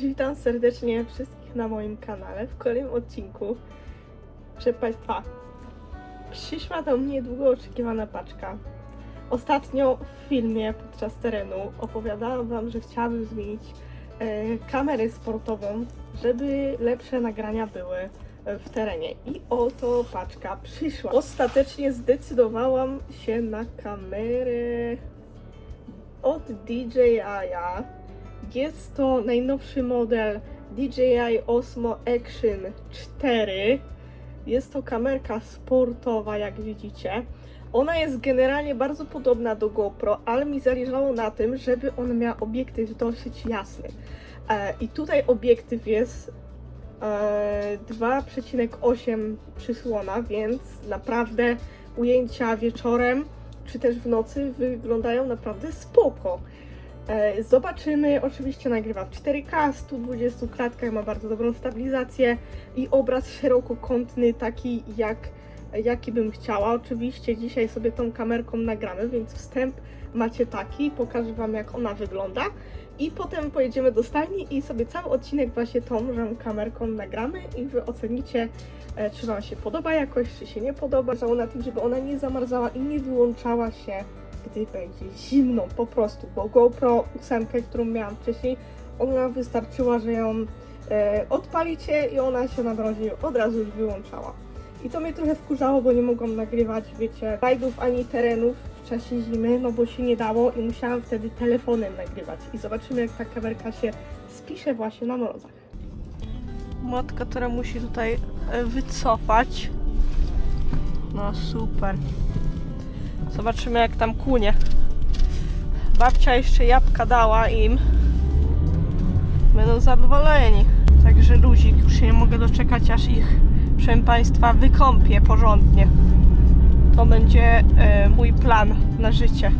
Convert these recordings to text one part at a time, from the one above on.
Cześć, witam serdecznie wszystkich na moim kanale w kolejnym odcinku. Proszę Państwa, przyszła do mnie długo oczekiwana paczka. Ostatnio w filmie podczas terenu opowiadałam Wam, że chciałabym zmienić e, kamerę sportową, żeby lepsze nagrania były e, w terenie. I oto paczka przyszła. Ostatecznie zdecydowałam się na kamerę od DJI. Jest to najnowszy model DJI Osmo Action 4. Jest to kamerka sportowa, jak widzicie. Ona jest generalnie bardzo podobna do GoPro, ale mi zależało na tym, żeby ona miała obiektyw dosyć jasny. E, I tutaj obiektyw jest e, 2,8 przysłona, więc naprawdę ujęcia wieczorem czy też w nocy wyglądają naprawdę spoko. E, Zobaczymy, oczywiście nagrywa w 4K, 120 klatkach, ma bardzo dobrą stabilizację i obraz szerokokątny, taki jak, jaki bym chciała. Oczywiście dzisiaj sobie tą kamerką nagramy, więc wstęp macie taki, pokażę Wam jak ona wygląda i potem pojedziemy do stajni i sobie cały odcinek właśnie tą że kamerką nagramy i Wy ocenicie, e, czy Wam się podoba jakoś, czy się nie podoba. Zależało na tym, żeby ona nie zamarzała i nie wyłączała się gdy będzie zimno po prostu, bo GoPro 8, którą miałam wcześniej, ona wystarczyła, że ją e, odpalicie i ona się na mrozie od razu już wyłączała. I to mnie trochę wkurzało, bo nie mogłam nagrywać, wiecie, rajdów ani terenów w czasie zimy, no bo się nie dało i musiałam wtedy telefonem nagrywać. I zobaczymy, jak ta kamerka się spisze właśnie na mrozach. Matka, która musi tutaj e, wycofać. No super. Zobaczymy jak tam kunie. Babcia jeszcze jabłka dała im. Będą zadowoleni. Także luzik, już się nie mogę doczekać aż ich, proszę Państwa, wykąpię porządnie. To będzie e, mój plan na życie.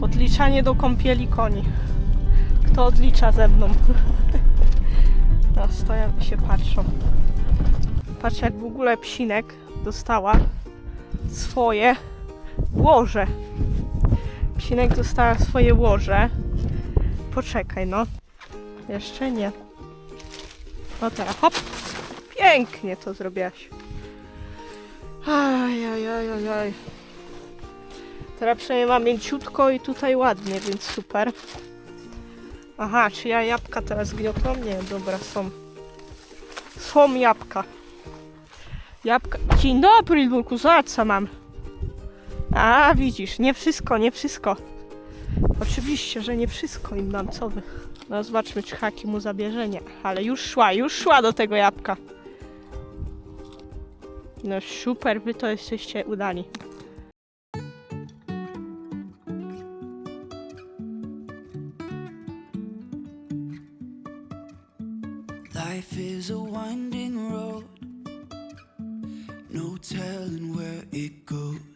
Odliczanie do kąpieli koni. Kto odlicza ze mną? No, stoją i się patrzą. Patrz jak w ogóle psinek dostała swoje łoże. Psinek dostała swoje łoże. Poczekaj, no. Jeszcze nie. No teraz, hop. Pięknie to zrobiłaś. Aj, aj, aj. Teraz przynajmniej mam mięciutko i tutaj ładnie, więc super. Aha, czy ja jabłka teraz gniotłam? Nie, dobra, są. Są jabłka. Jabłka. Dzień dobry, Lurku, zobacz co mam. A, widzisz, nie wszystko, nie wszystko. Oczywiście, że nie wszystko im dam, co wy. No zobaczmy, czy Haki mu zabierze. Nie, ale już szła, już szła do tego jabłka. No super, wy to jesteście udani. Life is a winding road, no telling where it goes.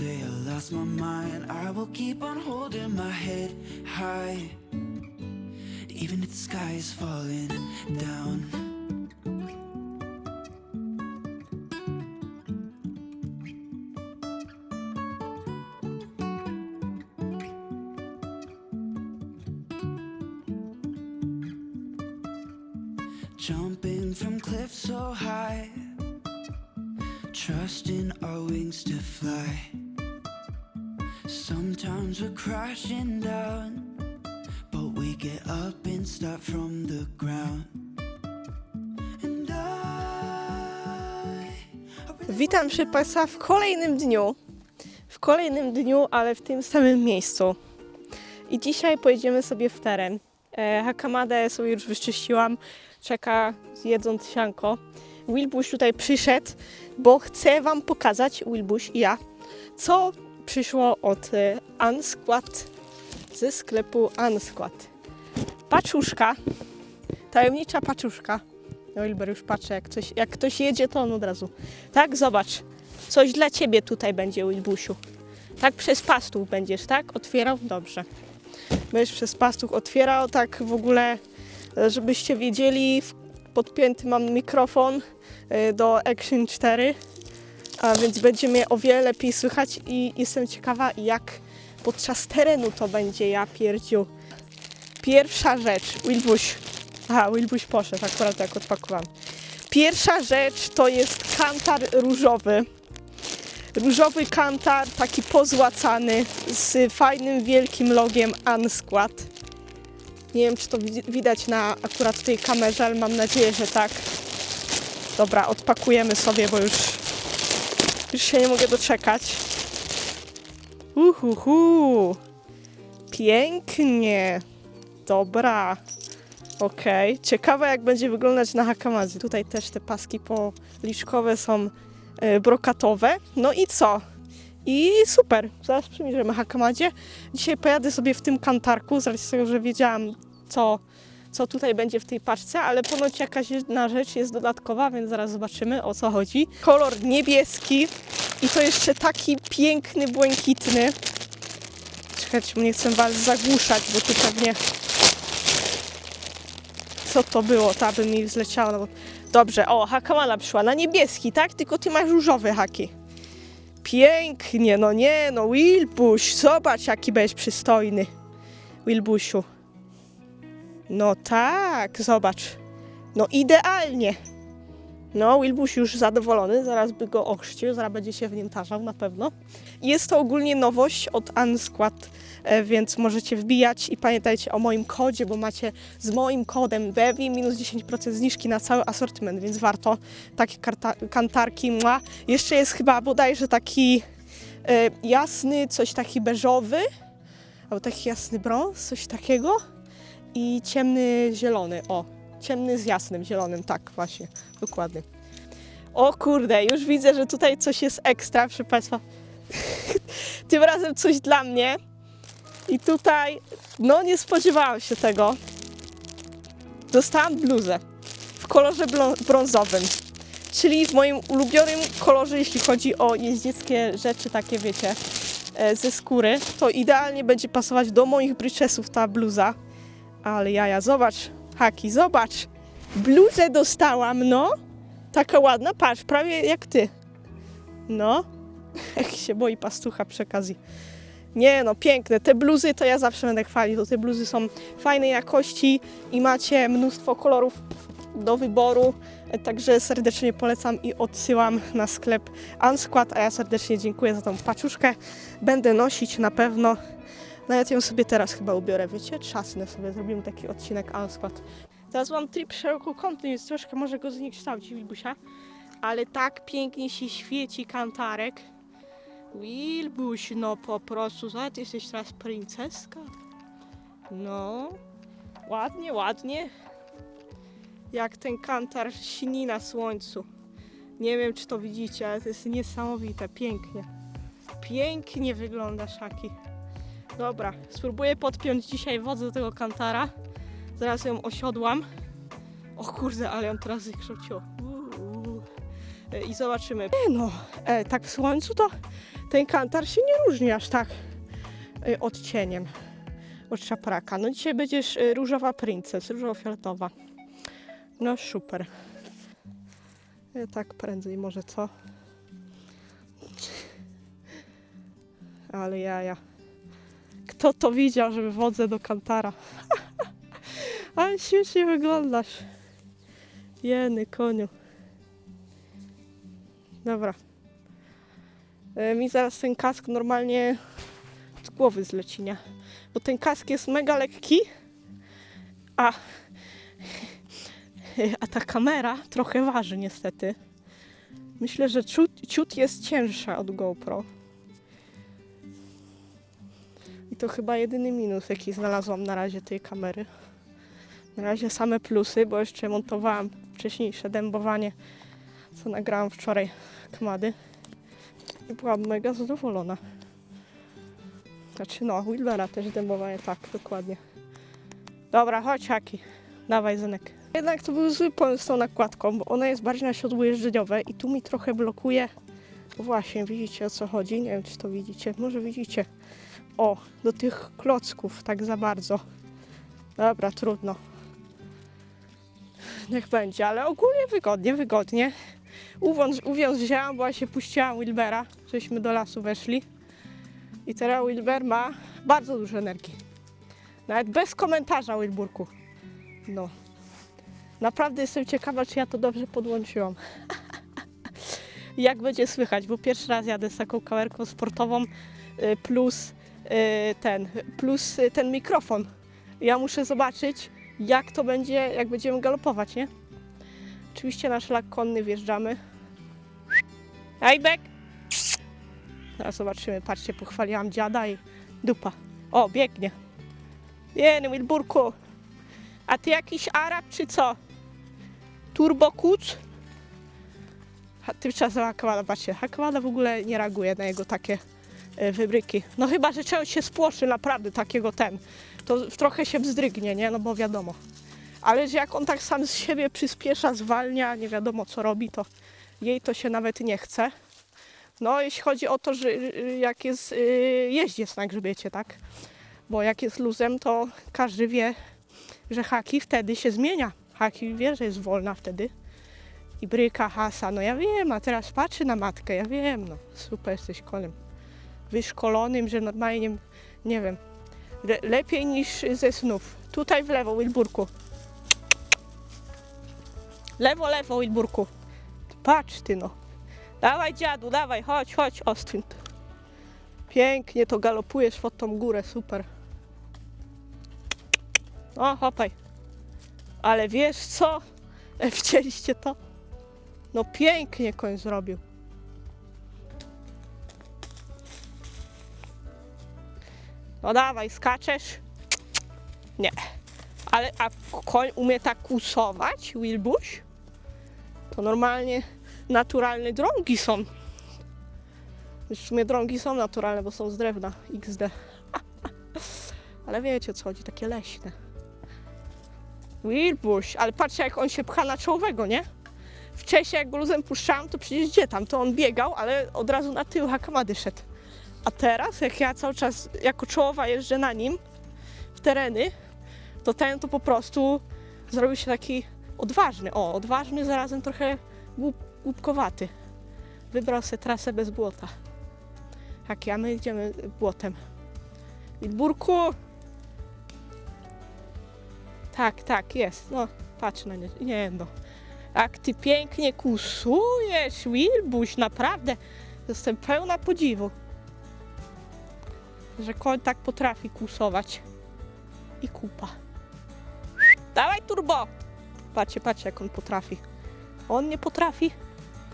Say I lost my mind, I will keep on holding my head high. Even if the sky is falling down. Jumping from cliffs so high, trusting our wings to fly. Sometimes we're crashing down, but we get up and start from the ground. And I, I Witam proszę Państwa w kolejnym dniu. W kolejnym dniu, ale w tym samym miejscu. I dzisiaj pojedziemy sobie w teren. E, Hakamadę sobie już wyczyściłam. Czeka jedząc sianko. Wilbuś tutaj przyszedł, bo chcę Wam pokazać, Wilbuś i ja, co przyszło od e, Unsquad ze sklepu Unskład. Paczuszka, tajemnicza paczuszka. No Wilber już patrzę, jak, coś, jak ktoś jedzie, to on od razu. Tak, zobacz, coś dla ciebie tutaj będzie, Wilbusiu. Tak przez pastuch będziesz, tak? Otwierał? Dobrze. Będziesz przez pastuch otwierał, tak w ogóle, e, żebyście wiedzieli, podpięty mam mikrofon e, do Action 4, a więc będzie mnie o wiele lepiej słychać i jestem ciekawa, jak podczas terenu to będzie, ja pierdziu. Pierwsza rzecz, Wilbuś. Aha, Wilbuś poszedł, akurat jak odpakowałam. Pierwsza rzecz to jest kantar różowy. Różowy kantar, taki pozłacany, z fajnym, wielkim logiem Unskład. Nie wiem, czy to wi- widać na akurat tej kamerze, ale mam nadzieję, że tak. Dobra, odpakujemy sobie, bo już, już się nie mogę doczekać. Uhuhu. Pięknie. Dobra. Okej. Ciekawe jak będzie wyglądać na Hakamadze. Tutaj też te paski policzkowe są e, brokatowe. No i co? I super. Zaraz przymierzymy Hakamadzie. Dzisiaj pojadę sobie w tym kantarku, z racji tego, że wiedziałam co, co tutaj będzie w tej paczce, ale ponoć jakaś jedna rzecz jest dodatkowa, więc zaraz zobaczymy o co chodzi. Kolor niebieski i to jeszcze taki piękny, błękitny. Czekajcie, nie chcę was zagłuszać, bo tu pewnie... Co to było? Ta by mi zleciała. No. Dobrze, o, hakamala przyszła na niebieski, tak? Tylko ty masz różowe haki. Pięknie, no nie, no Wilbuś, zobacz jaki będziesz przystojny. Wilbusiu. No tak, zobacz. No idealnie. No, Wilbuś już zadowolony, zaraz by go ochrzcił, zaraz będzie się w nim tarzał na pewno. Jest to ogólnie nowość od Unskład, e, więc możecie wbijać i pamiętajcie o moim kodzie, bo macie z moim kodem BEVI minus 10% zniżki na cały asortyment, więc warto takie kantarki. Mła. Jeszcze jest chyba bodajże taki e, jasny, coś taki beżowy, albo taki jasny brąz, coś takiego i ciemny zielony, o, ciemny z jasnym zielonym, tak właśnie, dokładnie. O kurde, już widzę, że tutaj coś jest ekstra, proszę Państwa. Tym razem coś dla mnie. I tutaj, no nie spodziewałam się tego. Dostałam bluzę w kolorze brązowym. Czyli w moim ulubionym kolorze, jeśli chodzi o jeździeckie rzeczy, takie wiecie, e, ze skóry. To idealnie będzie pasować do moich bryczesów ta bluza. Ale jaja, zobacz, Haki, zobacz. Bluzę dostałam, no. Taka ładna, patrz, prawie jak ty. No, jak się boi pastucha przy okazji. Nie no, piękne. Te bluzy to ja zawsze będę chwalić, bo te bluzy są fajnej jakości i macie mnóstwo kolorów do wyboru. Także serdecznie polecam i odsyłam na sklep Unskład, a ja serdecznie dziękuję za tą paczuszkę. Będę nosić na pewno. Nawet ją sobie teraz chyba ubiorę, wiecie? Trzasnę sobie, zrobimy taki odcinek Unskład. Teraz mam trip szerokokątny, więc troszkę może go zniekształcić, Wilbusia. Ale tak pięknie się świeci kantarek. Wilbuś, no po prostu, ty jesteś teraz princeska. No, ładnie, ładnie. Jak ten kantar śni na słońcu. Nie wiem, czy to widzicie, ale to jest niesamowite, pięknie. Pięknie wygląda szaki. Dobra, spróbuję podpiąć dzisiaj wodę do tego kantara. Zaraz ją osiodłam. O kurde, ale ją teraz. E, I zobaczymy. E, no, e, tak w słońcu to ten kantar się nie różni aż tak e, odcieniem od szapraka. No dzisiaj będziesz e, różowa princess, różowo-fioletowa. No super. E, tak prędzej może co? Ale jaja. Kto to widział, żeby wodzę do kantara? Ale śmiesznie wyglądasz. Jeny koniu. Dobra. E, mi zaraz ten kask normalnie z głowy zleci, nie? Bo ten kask jest mega lekki, a, a ta kamera trochę waży niestety. Myślę, że ciut, ciut jest cięższa od GoPro. To chyba jedyny minus, jaki znalazłam na razie tej kamery. Na razie same plusy, bo jeszcze montowałam wcześniejsze dębowanie, co nagrałam wczoraj kmady. I byłam mega zadowolona. Znaczy no, Wilbera też dębowanie, tak, dokładnie. Dobra, chodź Haki. Dawaj, Zenek. Jednak to był zły pomysł z tą nakładką, bo ona jest bardziej na siodło jeżdżeniowe i tu mi trochę blokuje. No właśnie, widzicie o co chodzi? Nie wiem, czy to widzicie. Może widzicie. O, do tych klocków tak za bardzo. Dobra, trudno. Niech będzie, ale ogólnie wygodnie, wygodnie. Uwiąz, uwiąz wzięłam, bo ja się puściłam Wilbera, żeśmy do lasu weszli. I teraz Wilber ma bardzo dużo energii. Nawet bez komentarza Wilburku. No. Naprawdę jestem ciekawa, czy ja to dobrze podłączyłam. Jak będzie słychać, bo pierwszy raz jadę z taką kamerką sportową y, plus ten, plus y, ten mikrofon. Ja muszę zobaczyć, jak to będzie, jak będziemy galopować, nie? Oczywiście na szlak konny wjeżdżamy. Ejbek! Teraz zobaczymy, patrzcie, pochwaliłam dziada i dupa. O, biegnie. Jeny, Wilburku. A ty jakiś Arab czy co? Turbo kuc? Ha- Tymczasem Hakawada, patrzcie, Hakawada w ogóle nie reaguje na jego takie wybryki. No chyba, że czegoś się spłoszy, naprawdę takiego ten. To trochę się wzdrygnie, nie? No bo wiadomo. Ale że jak on tak sam z siebie przyspiesza, zwalnia, nie wiadomo co robi, to jej to się nawet nie chce. No, jeśli chodzi o to, że y, jak jest y, jeździec na grzbiecie, tak? Bo jak jest luzem, to każdy wie, że haki wtedy się zmienia. Haki wie, że jest wolna wtedy. I bryka, hasa, no ja wiem, a teraz patrzy na matkę, ja wiem, no super jesteś koniem. Wyszkolonym, że normalnie, nie, wiem, le, lepiej niż ze snów. Tutaj w lewo, Wilburku. Lewo, lewo, Wilburku. Patrz ty no. Dawaj dziadu, dawaj, chodź, chodź, Austin. Pięknie to galopujesz pod tą górę, super. O, hopaj. Ale wiesz co? Widzieliście to? No pięknie koń zrobił. No dawaj, skaczesz? Nie. Ale a koń umie tak kusować, Wilbuś? To normalnie naturalne drągi są. W sumie drągi są naturalne, bo są z drewna XD. Ale wiecie o co chodzi, takie leśne. Wilbuś, ale patrzcie jak on się pcha na czołowego, nie? Wcześniej jak go luzem puszczałam, to przecież gdzie tam? To on biegał, ale od razu na tył hakamady szedł. A teraz, jak ja cały czas jako czołowa jeżdżę na nim w tereny, to ten to po prostu zrobił się taki odważny. O, odważny, zarazem trochę głup, głupkowaty. Wybrał sobie trasę bez błota. Tak, ja my idziemy błotem. Wilburku! Tak, tak, jest. No, patrz na nie. Nie no. Jak ty pięknie kusujesz, Wilbuś, naprawdę. Jestem pełna podziwu. Że koń tak potrafi kusować. I kupa. Dawaj turbo! Patrzcie, patrzcie jak on potrafi. On nie potrafi.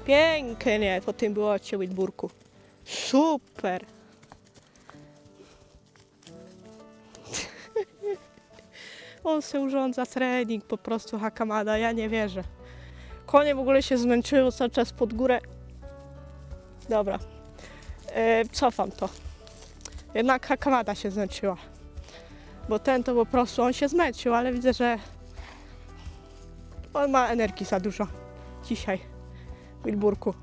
Pięknie po tym było cię Wilburku. Super. On se urządza trening, po prostu Hakamada, ja nie wierzę. Konie w ogóle się zmęczyły cały czas pod górę. Dobra, e, cofam to. Jednak Hakamada się zmęczyła. Bo ten to po prostu, on się zmęczył, ale widzę, że on ma energii za dużo dzisiaj. Wilburku.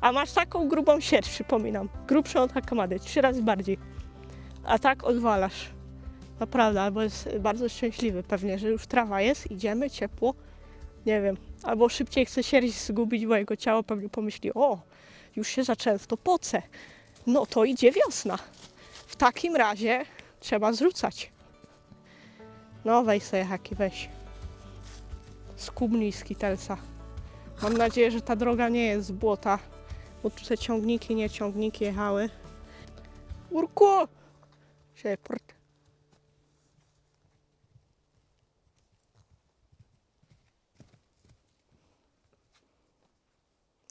A masz taką grubą sierść, przypominam. Grubszą od Hakamady, trzy razy bardziej. A tak odwalasz. Naprawdę, albo jest bardzo szczęśliwy pewnie, że już trawa jest, idziemy, ciepło. Nie wiem. Albo szybciej chce sierść zgubić, bo jego ciało pewnie pomyśli, o, już się za często poce. No to idzie wiosna. W takim razie trzeba zrzucać. No weź sobie haki, weź. Skubnij z kitelsa. Mam nadzieję, że ta droga nie jest z błota, bo tu te ciągniki, nie ciągniki jechały. Urku! Shepard.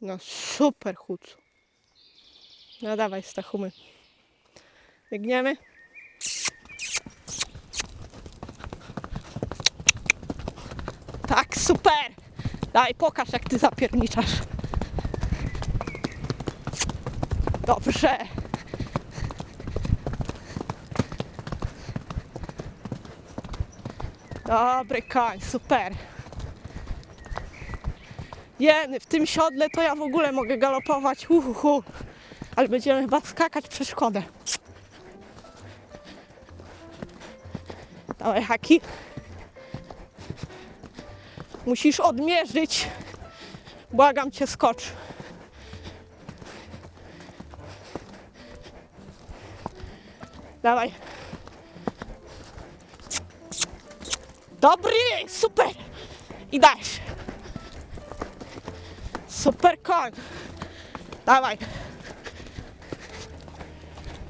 No super chód. No dawaj, Stachumy. Biegniemy. Tak, super! Daj, pokaż jak ty zapierniczasz. Dobrze. Dobry koń, super. Jeny, w tym siodle to ja w ogóle mogę galopować. Uhuhu. Ale będziemy chyba skakać przeszkodę. Dawaj haki. Musisz odmierzyć. Błagam cię, skocz. Dawaj. Dobry, super. I dajesz. Super koń. Dawaj.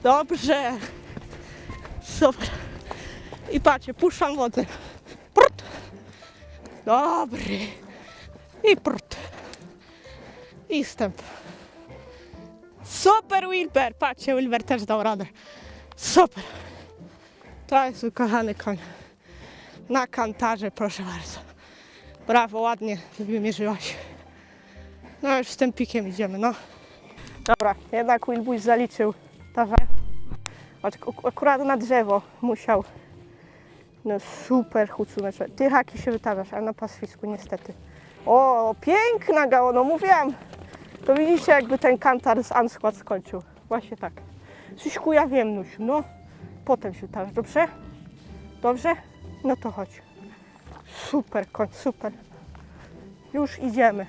Dobrze. Super. I patrzcie, puszczam wodę. Prut. Dobry. I prut. I stęp. Super Wilber. Patrzcie, Wilber też dał radę. Super. To jest ukochany koń. Na kantarze, proszę bardzo. Brawo, ładnie wymierzyłaś. No już z tym pikiem idziemy, no. Dobra, jednak Wilbuś zaliczył. Dawaj. Ak- Akurat na drzewo musiał. No super hucuneczek. Ty haki się wytawiasz, ale na pastwisku niestety. O, piękna gało, no mówiłam. To widzicie jakby ten kantar z Anskład skończył. Właśnie tak. Coś ja wiem, Nusiu, no. Potem się wytawiasz, dobrze? Dobrze? No to chodź. Super, koń, super. Już idziemy.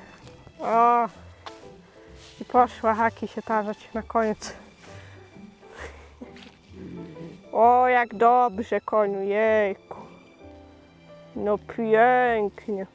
O, i poszła haki się tarzać na koniec. O, jak dobrze, koniu, jejku. No pięknie.